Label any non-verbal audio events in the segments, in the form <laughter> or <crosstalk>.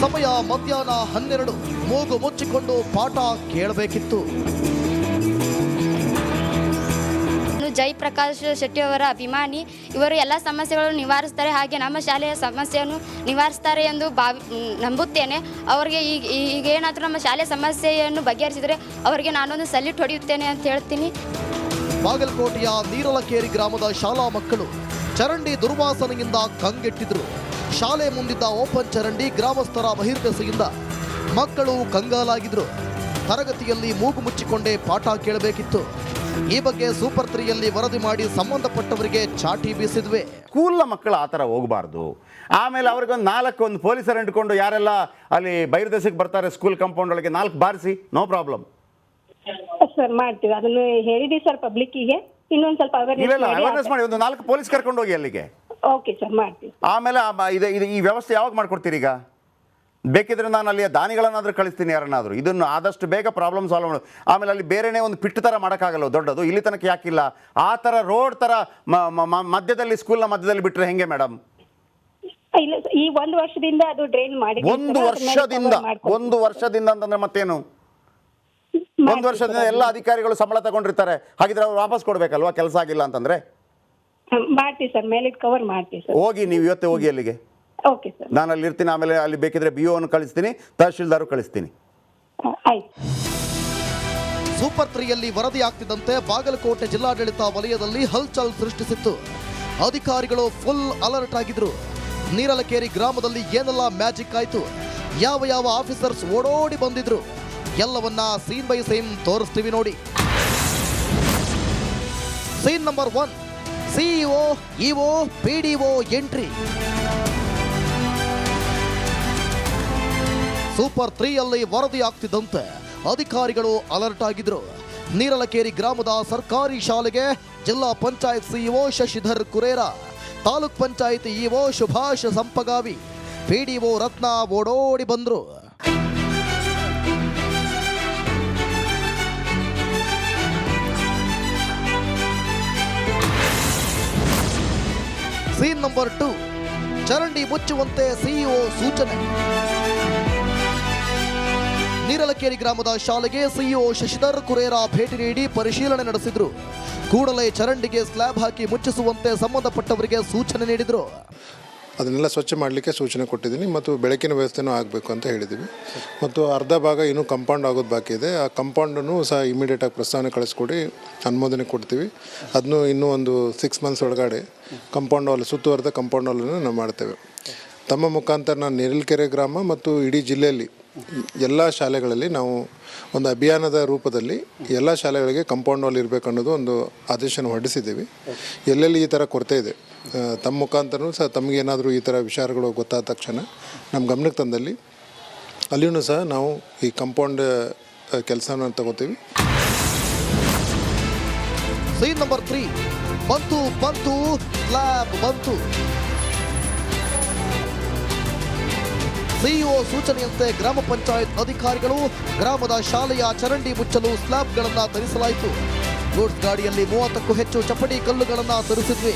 ಸಮಯ ಮಧ್ಯಾಹ್ನ ಹನ್ನೆರಡು. ಮೂಗು ಮುಚ್ಚಿಕೊಂಡು ಪಾಠ ಕೇಳಬೇಕಿತ್ತು. ಜಯಪ್ರಕಾಶ್ ಶೆಟ್ಟಿ ಅವರ ಅಭಿಮಾನಿ. ಇವರು ಎಲ್ಲ ಸಮಸ್ಯೆಗಳನ್ನು ನಿವಾರಿಸ್ತಾರೆ. ಹಾಗೆ ನಮ್ಮ ಶಾಲೆಯ ಸಮಸ್ಯೆಯನ್ನು ನಿವಾರಿಸ್ತಾರೆ ಎಂದು ಭಾವಿ ನಂಬುತ್ತೇನೆ. ಅವರಿಗೆ ಈಗ ಈಗ ಏನಾದರೂ ನಮ್ಮ ಶಾಲೆಯ ಸಮಸ್ಯೆಯನ್ನು ಬಗೆಹರಿಸಿದರೆ ಅವರಿಗೆ ನಾನೊಂದು ಸಲ್ಯೂಟ್ ಹೊಡೆಯುತ್ತೇನೆ ಅಂತ ಹೇಳ್ತೀನಿ. ಬಾಗಲಕೋಟೆಯ ನೀರಲಕೇರಿ ಗ್ರಾಮದ ಶಾಲಾ ಮಕ್ಕಳು ಚರಂಡಿ ದುರ್ವಾಸನೆಯಿಂದ ಕಂಗೆಟ್ಟಿದ್ರು. ಶಾಲೆ ಮುಂದಿದ್ದ ಓಪನ್ ಚರಂಡಿ ಗ್ರಾಮಸ್ಥರ ಬಹಿರ್ದೆಸೆಯಿಂದ ಮಕ್ಕಳು ಕಂಗಾಲಾಗಿದ್ರು. ತರಗತಿಯಲ್ಲಿ ಮೂಗು ಮುಚ್ಚಿಕೊಂಡೇ ಪಾಠ ಕೇಳಬೇಕಿತ್ತು. ಈ ಬಗ್ಗೆ ಸೂಪರ್ ತ್ರೀಯಲ್ಲಿ ವರದಿ ಮಾಡಿ ಸಂಬಂಧಪಟ್ಟವರಿಗೆ ಚಾಟಿ ಬೀಸಿದ್ವಿ. ಸ್ಕೂಲ್ನ ಮಕ್ಕಳು ಆ ಥರ ಹೋಗಬಾರ್ದು. ಆಮೇಲೆ ಅವ್ರಿಗೊಂದು ನಾಲ್ಕು ಒಂದು ಪೊಲೀಸರು ಅಂಟ್ಕೊಂಡು ಯಾರೆಲ್ಲ ಅಲ್ಲಿ ಬೈರದೇಶಕ್ಕೆ ಬರ್ತಾರೆ ಸ್ಕೂಲ್ ಕಾಂಪೌಂಡ್ ಒಳಗೆ ನಾಲ್ಕು ಬಾರಿಸಿ ನೋ ಪ್ರಾಬ್ಲಮ್ ಸರ್ ಮಾಡ್ತೀವಿ. ಅದನ್ನು ಹೇಳಿದ್ವಿ ಸರ್ ಪಬ್ಲಿಕ್ಕಿಗೆ ಇನ್ನೊಂದು ಸ್ವಲ್ಪ ಅವೇರ್ನೆಸ್ ಮಾಡಿ. ಒಂದು ನಾಲ್ಕು ಪೊಲೀಸ್ ಕರ್ಕೊಂಡು ಹೋಗಿ ಅಲ್ಲಿಗೆ. ಓಕೆ ಸರ್ ಆಮೇಲೆ ಆ ಇದು ಇದು ಈ ವ್ಯವಸ್ಥೆ ಯಾವಾಗ ಮಾಡ್ಕೊಡ್ತೀರಿ ಈಗ? ಬೇಕಿದ್ರೆ ನಾನು ಅಲ್ಲಿ ದಾನಿಗಳನ್ನಾದ್ರೂ ಕಳಿಸ್ತೀನಿ ಯಾರನ್ನಾದರೂ. ಇದನ್ನು ಆದಷ್ಟು ಬೇಗ ಪ್ರಾಬ್ಲಮ್ ಸಾಲ್ವ್ ಮಾಡು. ಆಮೇಲೆ ಅಲ್ಲಿ ಬೇರೆನೇ ಒಂದು ಪಿಟ್ಟು ಥರ ಮಾಡೋಕ್ಕಾಗಲ್ಲ ದೊಡ್ಡದು. ಇಲ್ಲಿ ತನಕ ಯಾಕಿಲ್ಲ. ಆ ಥರ ರೋಡ್ ಥರ ಮ- ಮ- ಮ- ಮಧ್ಯದಲ್ಲಿ ಸ್ಕೂಲ್ನ ಮಧ್ಯದಲ್ಲಿ ಬಿಟ್ಟರೆ ಹೆಂಗೆ ಮೇಡಮ್ ಇಲ್ಲ sir, ಈ ಒಂದು ವರ್ಷದಿಂದ ಅದು ಡ್ರೈನ್ ಮಾಡಿ ಒಂದು ವರ್ಷದಿಂದ ಒಂದು ವರ್ಷದಿಂದ ಅಂತಂದ್ರೆ ಮತ್ತೇನು? ಒಂದು ವರ್ಷದಿಂದ ಎಲ್ಲ ಅಧಿಕಾರಿಗಳು ಸಂಬಳ ತಗೊಂಡಿರ್ತಾರೆ. ಹಾಗಿದ್ರೆ ಅವ್ರು ವಾಪಸ್ ಕೊಡ್ಬೇಕಲ್ವಾ? ಕೆಲಸ ಆಗಿಲ್ಲ ಅಂತಂದ್ರೆ? ಮಾಡ್ತೀವಿ ಸರ್ ಮೇಲೆ ಕವರ್ ಮಾಡ್ತೀವಿ ಸರ್. ಹೋಗಿ ನೀವು ಇವತ್ತೇ ಹೋಗಿ ಅಲ್ಲಿಗೆ. Okay sir. ನಾನು ಅಲ್ಲಿ ಇರ್ತೀನಿ ಆಮೇಲೆ ಅಲ್ಲಿ ಬೇಕಿದ್ರೆ ಬಿ ಅನ್ನು ಕಳಿಸ್ತೀನಿ ತಹಶೀಲ್ದಾರು ಕಳಿಸ್ತೀನಿ. ಆಯ್ತು. ಸೂಪರ್ ತ್ರೀಯಲ್ಲಿ ವರದಿ ಆಗ್ತಿದ್ದಂತೆ ಬಾಗಲಕೋಟೆ ಜಿಲ್ಲಾಡಳಿತ ವಲಯದಲ್ಲಿ ಹಲ್ಚಲ್ ಸೃಷ್ಟಿಸಿತ್ತು. ಅಧಿಕಾರಿಗಳು ಫುಲ್ ಅಲರ್ಟ್ ಆಗಿದ್ರು. ನೀರಲಕೇರಿ ಗ್ರಾಮದಲ್ಲಿ ಏನೆಲ್ಲ ಮ್ಯಾಜಿಕ್ ಆಯ್ತು? ಯಾವ ಯಾವ ಆಫೀಸರ್ಸ್ ಓಡೋಡಿ ಬಂದಿದ್ರು? ಎಲ್ಲವನ್ನ ಸೀನ್ ಬೈ ಸೀನ್ ತೋರಿಸ್ತೀವಿ ನೋಡಿ. Scene number one CEO, EO, PDO entry. Super ವರದಿ ಆಗ್ತಿದ್ದಂತೆ ಅಧಿಕಾರಿಗಳು ಅಲರ್ಟ್ ಆಗಿದ್ರು. ನೀರಲಕೇರಿ ಗ್ರಾಮದ ಸರ್ಕಾರಿ ಶಾಲೆಗೆ zilla panchayat CEO Shashidhar Kurera, taluk panchayat EO Subhash Sampagavi, PDO Ratna ಓಡೋಡಿ ಬಂದ್ರು. Scene number two. ಚರಂಡಿ ಮುಚ್ಚುವಂತೆ ಸಿಇಒ ಸೂಚನೆ. ನೀರಲಕೇರಿ ಗ್ರಾಮದ ಶಾಲೆಗೆ ಸಿಇಒ ಶಶಿಧರ್ ಕುರೇರಾ ಭೇಟಿ ನೀಡಿ ಪರಿಶೀಲನೆ ನಡೆಸಿದ್ರು. ಕೂಡಲೇ ಚರಂಡಿಗೆ ಸ್ಲ್ಯಾಬ್ ಹಾಕಿ ಮುಚ್ಚಿಸುವಂತೆ ಸಂಬಂಧಪಟ್ಟವರಿಗೆ ಸೂಚನೆ ನೀಡಿದ್ರು. ಅದನ್ನೆಲ್ಲ ಸ್ವಚ್ಛ ಮಾಡಲಿಕ್ಕೆ ಸೂಚನೆ ಕೊಟ್ಟಿದ್ದೀನಿ ಮತ್ತು ಬೆಳಕಿನ ವ್ಯವಸ್ಥೆನೂ ಆಗಬೇಕು ಅಂತ ಹೇಳಿದ್ದೀವಿ. ಮತ್ತು ಅರ್ಧ ಭಾಗ ಇನ್ನೂ ಕಂಪೌಂಡ್ ಆಗೋದು ಬಾಕಿ ಇದೆ. ಆ ಕಂಪೌಂಡನ್ನು ಸಹ ಇಮಿಡಿಯೇಟಾಗಿ ಪ್ರಸ್ತಾವನೆ ಕಳಿಸ್ಕೊಡಿ, ಅನುಮೋದನೆ ಕೊಡ್ತೀವಿ. ಅದನ್ನು ಇನ್ನೂ ಒಂದು ಸಿಕ್ಸ್ ಮಂತ್ಸ್ ಒಳಗಡೆ ಕಂಪೌಂಡ್ ವಾಲ್ ಸುತ್ತುವರೆದ ಕಂಪೌಂಡ್ ವಾಲನ್ನು ನಾವು ಮಾಡ್ತೇವೆ. ತಮ್ಮ ಮುಖಾಂತರ ನಾನು ನೆರಲ್ಕೆರೆ ಗ್ರಾಮ ಮತ್ತು ಇಡೀ ಜಿಲ್ಲೆಯಲ್ಲಿ ಎಲ್ಲ ಶಾಲೆಗಳಲ್ಲಿ ನಾವು ಒಂದು ಅಭಿಯಾನದ ರೂಪದಲ್ಲಿ ಎಲ್ಲ ಶಾಲೆಗಳಿಗೆ ಕಂಪೌಂಡ್ ವಾಲ್ ಇರಬೇಕು ಅನ್ನೋದು ಒಂದು ಆದೇಶನ ಹೊರಡಿಸಿದ್ದೀವಿ. ಎಲ್ಲೆಲ್ಲಿ ಈ ಥರ ಕೊರತೆ ಇದೆ ತಮ್ಮ ಮುಖಾಂತರನೂ ಸಹ ತಮಗೇನಾದರೂ ಈ ಥರ ವಿಚಾರಗಳು ಗೊತ್ತಾದ ತಕ್ಷಣ ನಮ್ಮ ಗಮನಕ್ಕೆ ತಂದಲ್ಲಿ ಅಲ್ಲಿಯೂ ಸಹ ನಾವು ಈ ಕಂಪೌಂಡ್ ಕೆಲಸನ ತಗೋತೀವಿ. ಸೀನ್ ನಂಬರ್ ತ್ರೀ ಬಂತು ಬಂತು ಲ್ಯಾಬ್ ಬಂತು ಸಿಇಒ ಸೂಚನೆಯಂತೆ ಗ್ರಾಮ ಪಂಚಾಯತ್ ಅಧಿಕಾರಿಗಳು ಗ್ರಾಮದ ಶಾಲೆಯ ಚರಂಡಿ ಮುಚ್ಚಲು ಸ್ಲ್ಯಾಬ್ಗಳನ್ನು ತರಿಸಲಾಯಿತು. ಗೂಡ್ಸ್ ಗಾಡಿಯಲ್ಲಿ ಮೂವತ್ತಕ್ಕೂ ಹೆಚ್ಚು ಚಪ್ಪಡಿ ಕಲ್ಲುಗಳನ್ನು ತರಿಸಿದ್ವಿ.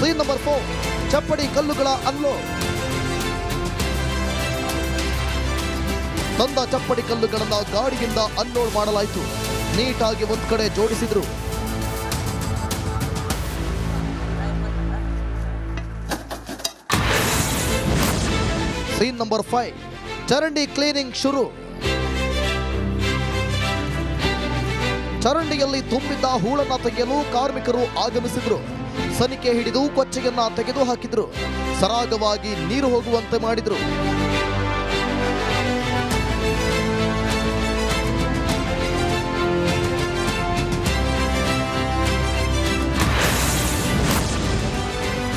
ಸೀನ್ ನಂಬರ್ ಫೋರ್ ಚಪ್ಪಡಿ ಕಲ್ಲುಗಳ ಅನ್ಲೋ ತಂದ ಚಪ್ಪಡಿ ಕಲ್ಲುಗಳನ್ನು ಗಾಡಿಯಿಂದ ಅನ್ಲೋಡ್ ಮಾಡಲಾಯಿತು. ನೀಟಾಗಿ ಒಂದು ಕಡೆ ಜೋಡಿಸಿದ್ರು. ಸೀನ್ ನಂಬರ್ ಫೈವ್ ಚರಂಡಿ ಕ್ಲೀನಿಂಗ್ ಶುರು. ಚರಂಡಿಯಲ್ಲಿ ತುಂಬಿದ್ದ ಹೂಳನ್ನ ತೆಗೆಯಲು ಕಾರ್ಮಿಕರು ಆಗಮಿಸಿದ್ರು. ಸನಿಕೆ ಹಿಡಿದು ಕೊಚ್ಚೆಯನ್ನ ತೆಗೆದು ಹಾಕಿದ್ರು ಸರಾಗವಾಗಿ ನೀರು ಹೋಗುವಂತೆ ಮಾಡಿದ್ರು.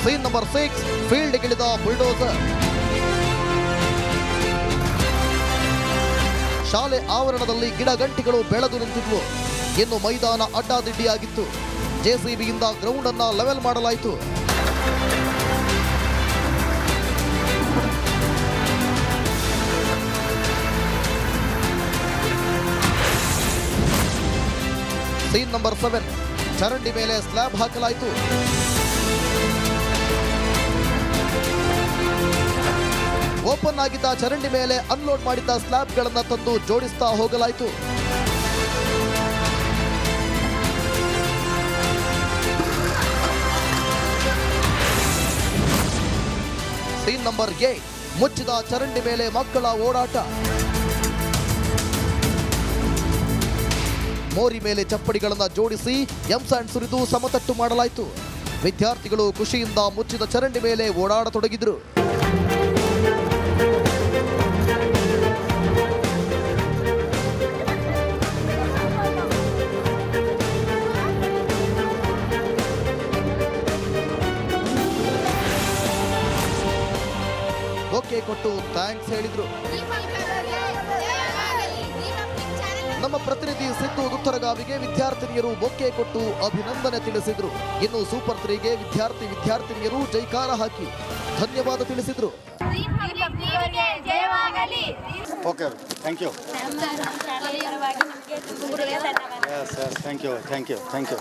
ಸೀನ್ ನಂಬರ್ ಸಿಕ್ಸ್ ಫೀಲ್ಡ್ಗಿಳಿದ ಬುಲ್ಡೋಸರ್ ಶಾಲೆ ಆವರಣದಲ್ಲಿ ಗಿಡಗಂಟಿಗಳು ಬೆಳೆದು ನಿಂತಿದ್ವು. ಇನ್ನು ಮೈದಾನ ಅಡ್ಡಾದಿಡ್ಡಿಯಾಗಿತ್ತು. ಜೆಸಿಬಿಯಿಂದ ಗ್ರೌಂಡ್ ಅನ್ನ ಲೆವೆಲ್ ಮಾಡಲಾಯಿತು. ಸೀನ್ ನಂಬರ್ ಸೆವೆನ್ ಚರಂಡಿ ಮೇಲೆ ಸ್ಲ್ಯಾಬ್ ಹಾಕಲಾಯಿತು. ಓಪನ್ ಆಗಿದ್ದ ಚರಂಡಿ ಮೇಲೆ ಅನ್ಲೋಡ್ ಮಾಡಿದ್ದ ಸ್ಲ್ಯಾಬ್ಗಳನ್ನು ತಂದು ಜೋಡಿಸ್ತಾ ಹೋಗಲಾಯಿತು. ಸೀನ್ ನಂಬರ್ ಏಟ್ ಮುಚ್ಚಿದ ಚರಂಡಿ ಮೇಲೆ ಮಕ್ಕಳ ಓಡಾಟ. ಮೋರಿ ಮೇಲೆ ಚಪ್ಪಡಿಗಳನ್ನು ಜೋಡಿಸಿ ಎಂಸ್ಯಾಂಡ್ ಸುರಿದು ಸಮತಟ್ಟು ಮಾಡಲಾಯಿತು. ವಿದ್ಯಾರ್ಥಿಗಳು ಖುಷಿಯಿಂದ ಮುಚ್ಚಿದ ಚರಂಡಿ ಮೇಲೆ ಓಡಾಡತೊಡಗಿದ್ರು. ಓಕೆ ಕೊಟ್ಟು ಥ್ಯಾಂಕ್ಸ್ ಹೇಳಿದ್ರು. ನಮ್ಮ ಪ್ರತಿನಿಧಿ ಸಿದ್ದು ಉತ್ತರಗಾವಿಗೆ ವಿದ್ಯಾರ್ಥಿನಿಯರು ಬೊಕ್ಕೆ ಕೊಟ್ಟು ಅಭಿನಂದನೆ ತಿಳಿಸಿದ್ರು. ಇನ್ನು ಸೂಪರ್ ತ್ರೀಗೆ ವಿದ್ಯಾರ್ಥಿ ವಿದ್ಯಾರ್ಥಿನಿಯರು ಜೈಕಾರ ಹಾಕಿ ಧನ್ಯವಾದ ತಿಳಿಸಿದ್ರು. ಜಯವಾಗಲಿ okay thank you thank you thank you thank you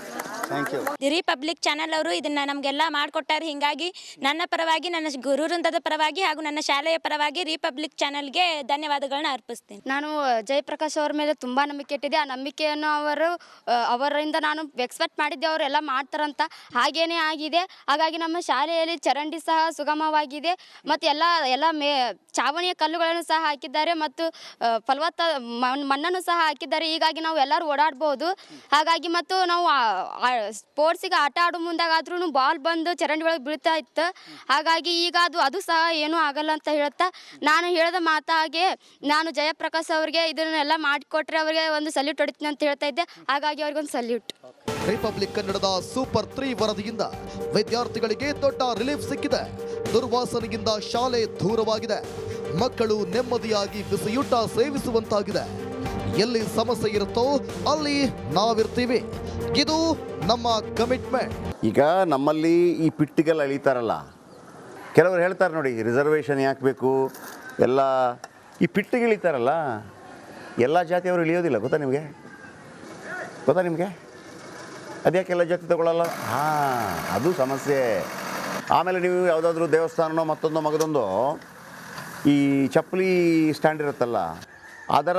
thank you Republic channel ಅವರು ಇದನ್ನ ನಮಗೆಲ್ಲ ಮಾಡಿಕೊಟ್ಟಾರೆ. ಹಿಂಗಾಗಿ ನನ್ನ ಪರವಾಗಿ ನನ್ನ ಗುರು ವೃಂದದ ಪರವಾಗಿ ಹಾಗೂ ನನ್ನ ಶಾಲೆಯ ಪರವಾಗಿ ರಿಪಬ್ಲಿಕ್ ಚಾನೆಲ್ಗೆ ಧನ್ಯವಾದಗಳನ್ನ ಅರ್ಪಿಸ್ತೀನಿ. ನಾನು ಜಯಪ್ರಕಾಶ್ ಅವರ ಮೇಲೆ ತುಂಬ ನಂಬಿಕೆ ಇಟ್ಟಿದ್ದೆ. ಆ ನಂಬಿಕೆಯನ್ನು ಅವರು ಅವರಿಂದ ನಾನು ಎಕ್ಸ್ಪೆಕ್ಟ್ ಮಾಡಿದ್ದೆ. ಅವರೆಲ್ಲ ಮಾಡ್ತಾರಂತ ಹಾಗೇನೇ ಆಗಿದೆ. ಹಾಗಾಗಿ ನಮ್ಮ ಶಾಲೆಯಲ್ಲಿ ಚರಂಡಿ ಸಹ ಸುಗಮವಾಗಿದೆ. ಮತ್ತು ಎಲ್ಲ ಎಲ್ಲ ಮೇ ಚಾವಣಿಯ ಕಲ್ಲುಗಳನ್ನು ಸಹ ಹಾಕಿದ್ದಾರೆ ಮತ್ತು ಫಲವತ್ತ ಮಣ್ಣನ್ನು ಸಹ ಹಾಕಿದ್ದಾರೆ. ಹೀಗಾಗಿ ನಾವು ಎಲ್ಲರೂ ಓಡಾಡ್ಬೋದು. ಹಾಗಾಗಿ ಮತ್ತು ನಾವು ಸ್ಪೋರ್ಟ್ಸಿಗೆ ಆಟ ಆಡೋ ಮುಂದಾಗಾದ್ರೂ ಬಾಲ್ ಬಂದು ಚರಂಡಿ ಒಳಗೆ ಬೀಳ್ತಾ ಇತ್ತು. ಹಾಗಾಗಿ ಈಗ ಅದು ಅದು ಸಹ ಏನೂ ಆಗಲ್ಲ ಅಂತ ಹೇಳುತ್ತಾ ನಾನು ಹೇಳಿದ ಮಾತಾಗೆ ನಾನು ಜಯಪ್ರಕಾಶ್ ಅವರಿಗೆ ಇದನ್ನೆಲ್ಲ ಮಾಡಿಕೊಟ್ರೆ ಅವರಿಗೆ ಒಂದು ಸಲ್ಯೂಟ್ ಹೊಡಿತೀನಿ ಅಂತ ಹೇಳ್ತಾ ಇದ್ದೆ. ಹಾಗಾಗಿ ಅವ್ರಿಗೊಂದು ಸಲ್ಯೂಟ್. ರಿಪಬ್ಲಿಕ್ ಕನ್ನಡದ ಸೂಪರ್ ತ್ರೀ ವರದಿಯಿಂದ ವಿದ್ಯಾರ್ಥಿಗಳಿಗೆ ದೊಡ್ಡ ರಿಲೀಫ್ ಸಿಕ್ಕಿದೆ. ದುರ್ವಾಸನೆಯಿಂದ ಶಾಲೆ ದೂರವಾಗಿದೆ. ಮಕ್ಕಳು ನೆಮ್ಮದಿಯಾಗಿ ಬಿಸಿಯೂಟ ಸೇವಿಸುವಂತಾಗಿದೆ. ಎಲ್ಲಿ ಸಮಸ್ಯೆ ಇರುತ್ತೋ ಅಲ್ಲಿ ನಾವಿರ್ತೀವಿ. ಇದು ನಮ್ಮ ಕಮಿಟ್ಮೆಂಟ್ ಈಗ ನಮ್ಮಲ್ಲಿ ಈ ಪಿಟ್ಟಿಗೆಲ್ಲ ಅಳಿತಾರಲ್ಲ ಕೆಲವರು ಹೇಳ್ತಾರೆ ನೋಡಿ ರಿಸರ್ವೇಷನ್ ಯಾಕೆ ಬೇಕು? ಎಲ್ಲ ಈ ಪಿಟ್ಟಿಗೆ ಇಳಿತಾರಲ್ಲ ಎಲ್ಲ ಜಾತಿಯವರು ಇಳಿಯೋದಿಲ್ಲ, ಗೊತ್ತಾ ನಿಮಗೆ? ಗೊತ್ತಾ ನಿಮಗೆ? ಅದ್ಯಾಕೆ ಎಲ್ಲ ಜಾತಿ ತಗೊಳ್ಳಲ್ಲ ಹಾಂ, ಅದು ಸಮಸ್ಯೆ. ಆಮೇಲೆ ನೀವು ಯಾವುದಾದ್ರೂ ದೇವಸ್ಥಾನನೋ ಮತ್ತೊಂದೋ ಮಗದೊಂದು, ಈ ಚಪ್ಪಲಿ ಸ್ಟ್ಯಾಂಡ್ ಇರುತ್ತಲ್ಲ, ಅದರ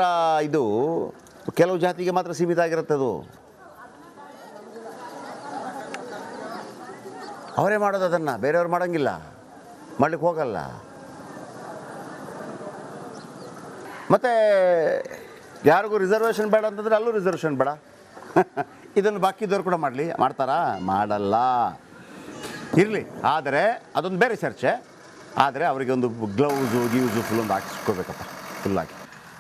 ಇದು ಕೆಲವು ಜಾತಿಗೆ ಮಾತ್ರ ಸೀಮಿತ ಆಗಿರುತ್ತೆ ಅವರೇ ಮಾಡೋದು ಅದನ್ನು, ಬೇರೆಯವ್ರು ಮಾಡೋಂಗಿಲ್ಲ. ಮಾಡ್ಲಿಕ್ಕೆ ಹೋಗಲ್ಲ. ಮತ್ತು ಯಾರಿಗೂ ರಿಸರ್ವೇಷನ್ ಬೇಡ ಅಂತಂದರೆ ಅಲ್ಲೂ ರಿಸರ್ವೇಷನ್ ಬೇಡ. <laughs> ಇದನ್ನು ಬಾಕಿದವ್ರು ಕೂಡ ಮಾಡಲಿ. ಮಾಡ್ತಾರಾ? ಮಾಡಲ್ಲ. ಇರಲಿ. ಆದರೆ ಅದೊಂದು ಬೇರೆ ಚರ್ಚೆ. ಆದರೆ ಅವರಿಗೆ ಒಂದು ಗ್ಲೌಸು ಗ್ಯೂಸು ಫುಲ್ ಒಂದು ಹಾಕಿಸ್ಕೋಬೇಕಪ್ಪ ಫುಲ್ಲಾಗಿ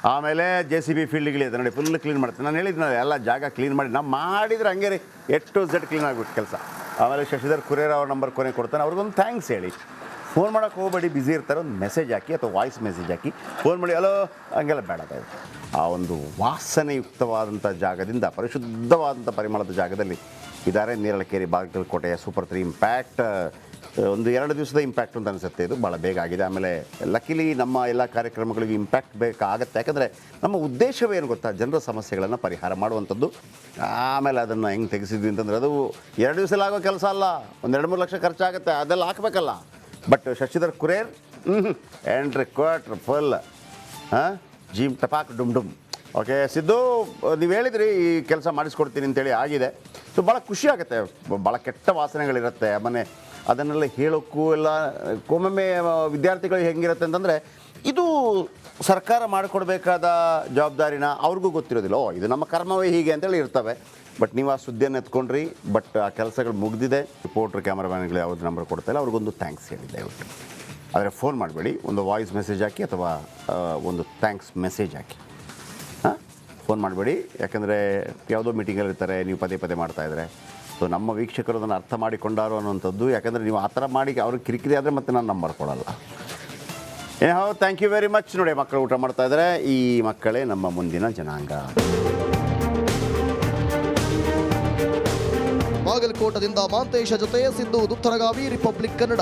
ಆಮೇಲೆ ಜೆ ಸಿ ಬಿ ಫೀಲ್ಡ್ಗಳಿದೆ ನೋಡಿ ಫುಲ್ ಕ್ಲೀನ್ ಮಾಡ್ತೀನಿ. ನಾನು ಹೇಳಿದ್ನಲ್ಲ, ಎಲ್ಲ ಜಾಗ ಕ್ಲೀನ್ ಮಾಡಿ. ನಾವು ಮಾಡಿದ್ರೆ ಹಂಗೆ ರೀ. ಎಷ್ಟು ಝೆಡ್ ಕ್ಲೀನ್ ಆಗಿಬಿಟ್ಟು ಕೆಲಸ. ಆಮೇಲೆ ಶಶಿಧರ್ ಕುರೇರ ಅವ್ರ ನಂಬರ್ ಕೊನೆ ಕೊಡ್ತಾನೆ. ಅವ್ರಿಗೊಂದು ಥ್ಯಾಂಕ್ಸ್ ಹೇಳಿ. ಫೋನ್ ಮಾಡೋಕ್ಕೆ ಹೋಗಬೇಡಿ ಬ್ಯುಸಿ ಇರ್ತಾರೆ, ಒಂದು ಮೆಸೇಜ್ ಹಾಕಿ ಅಥವಾ ವಾಯ್ಸ್ ಮೆಸೇಜ್ ಹಾಕಿ. ಫೋನ್ ಮಾಡಿ ಅಲೋ ಹಂಗೆಲ್ಲ ಬೇಡ. ಆ ಒಂದು ವಾಸನೆಯುಕ್ತವಾದಂಥ ಜಾಗದಿಂದ ಪರಿಶುದ್ಧವಾದಂಥ ಪರಿಮಳದ ಜಾಗದಲ್ಲಿ ಇದ್ದಾರೆ, ನೇರಳಕೇರಿ ಬಾಗಲಕೋಟೆಯ ಸೂಪರ್ ತ್ರೀ ಇಂಪ್ಯಾಕ್ಟ್ ಒಂದು ಎರಡು ದಿವಸದ ಇಂಪ್ಯಾಕ್ಟ್ ಅಂತ ಅನಿಸುತ್ತೆ. ಇದು ಭಾಳ ಬೇಗ ಆಗಿದೆ. ಆಮೇಲೆ ಲಕ್ಕಿಲಿ ನಮ್ಮ ಎಲ್ಲ ಕಾರ್ಯಕ್ರಮಗಳಿಗೆ ಇಂಪ್ಯಾಕ್ಟ್ ಬೇಕಾಗತ್ತೆ ಯಾಕಂದರೆ ನಮ್ಮ ಉದ್ದೇಶವೇನು ಗೊತ್ತಾ? ಜನರ ಸಮಸ್ಯೆಗಳನ್ನು ಪರಿಹಾರ ಮಾಡುವಂಥದ್ದು. ಆಮೇಲೆ ಅದನ್ನು ಹೆಂಗೆ ತೆಗೆಸಿದ್ವಿ ಅಂತಂದರೆ ಅದು ಎರಡು ದಿವಸದಲ್ಲಿ ಆಗೋ ಕೆಲಸ ಅಲ್ಲ. ಒಂದು ಎರಡು ಮೂರು ಲಕ್ಷ ಖರ್ಚಾಗುತ್ತೆ. ಅದೆಲ್ಲ ಹಾಕಬೇಕಲ್ಲ. ಬಟ್ ಶಶಿಧರ್ ಕುರೇರ್ ಆ್ಯಂಡ್ರಿ ಕ್ವಾಟ್ರ್ ಫುಲ್ ಹಾಂ ಜೀಮ್ ಟಪಾಕ್ ಡುಮ್ ಡುಮ್. ಓಕೆ ಸಿದ್ದು, ನೀವು ಹೇಳಿದ್ರಿ ಈ ಕೆಲಸ ಮಾಡಿಸ್ಕೊಡ್ತೀನಿ ಅಂತೇಳಿ ಆಗಿದೆ. ಸೊ ಭಾಳ ಖುಷಿ ಆಗುತ್ತೆ. ಭಾಳ ಕೆಟ್ಟ ವಾಸನೆಗಳಿರುತ್ತೆ. ಆಮೇಲೆ ಅದನ್ನೆಲ್ಲ ಹೇಳೋಕ್ಕೂ ಎಲ್ಲ ಒಮ್ಮೊಮ್ಮೆ ವಿದ್ಯಾರ್ಥಿಗಳು ಹೆಂಗಿರುತ್ತೆ ಅಂತಂದರೆ, ಇದು ಸರ್ಕಾರ ಮಾಡಿಕೊಡ್ಬೇಕಾದ ಜವಾಬ್ದಾರಿನ ಅವ್ರಿಗೂ ಗೊತ್ತಿರೋದಿಲ್ಲ. ಓ, ಇದು ನಮ್ಮ ಕರ್ಮವೇ ಹೀಗೆ ಅಂತೇಳಿ ಇರ್ತವೆ. ಬಟ್ ನೀವು ಆ ಸುದ್ದಿಯನ್ನು ಎತ್ಕೊಂಡ್ರಿ. ಬಟ್ ಆ ಕೆಲಸಗಳು ಮುಗ್ದಿದೆ. ರಿಪೋರ್ಟ್ರ್ ಕ್ಯಾಮ್ರಾಮ್ಯಾನ್ಗಳು ಯಾವ್ದು ನಂಬರ್ ಕೊಡ್ತಾಯಿಲ್ಲ ಅವ್ರಿಗೊಂದು ಥ್ಯಾಂಕ್ಸ್ ಹೇಳಿ, ದಯವಿಟ್ಟು. ಆದರೆ ಫೋನ್ ಮಾಡಬೇಡಿ. ಒಂದು ವಾಯ್ಸ್ ಮೆಸೇಜ್ ಹಾಕಿ ಅಥವಾ ಒಂದು ಥ್ಯಾಂಕ್ಸ್ ಮೆಸೇಜ್ ಹಾಕಿ. ಹಾಂ? ಫೋನ್ ಮಾಡಬೇಡಿ. ಯಾಕಂದರೆ, ಯಾವುದೋ ಮೀಟಿಂಗಲ್ಲಿ ಇರ್ತಾರೆ ನೀವು ಪದೇ ಪದೇ ಮಾಡ್ತಾಯಿದ್ರೆ ಸೊ ನಮ್ಮ ವೀಕ್ಷಕರು ಅದನ್ನು ಅರ್ಥ ಮಾಡಿಕೊಂಡಾರು ಅನ್ನುವಂಥದ್ದು. ಯಾಕಂದರೆ ನೀವು ಆ ಥರ ಮಾಡಿ ಅವ್ರಿಗೆ ಕಿರಿಕಿರಿ ಆದರೆ ಮತ್ತೆ ನಾನು ನಂಬರ್ ಕೊಡಲ್ಲ. ಹೌದು ಥ್ಯಾಂಕ್ ಯು ವೆರಿ ಮಚ್ ನೋಡಿ ಮಕ್ಕಳು ಊಟ ಮಾಡ್ತಾ ಇದ್ದಾರೆ ಈ ಮಕ್ಕಳೇ ನಮ್ಮ ಮುಂದಿನ ಜನಾಂಗ. ಬಾಗಲಕೋಟದಿಂದ ಮಾಂತೇಶ ಜೊತೆ ಸಿದ್ದು ದುತ್ತರಗಾವಿ ರಿಪಬ್ಲಿಕ್ ಕನ್ನಡ.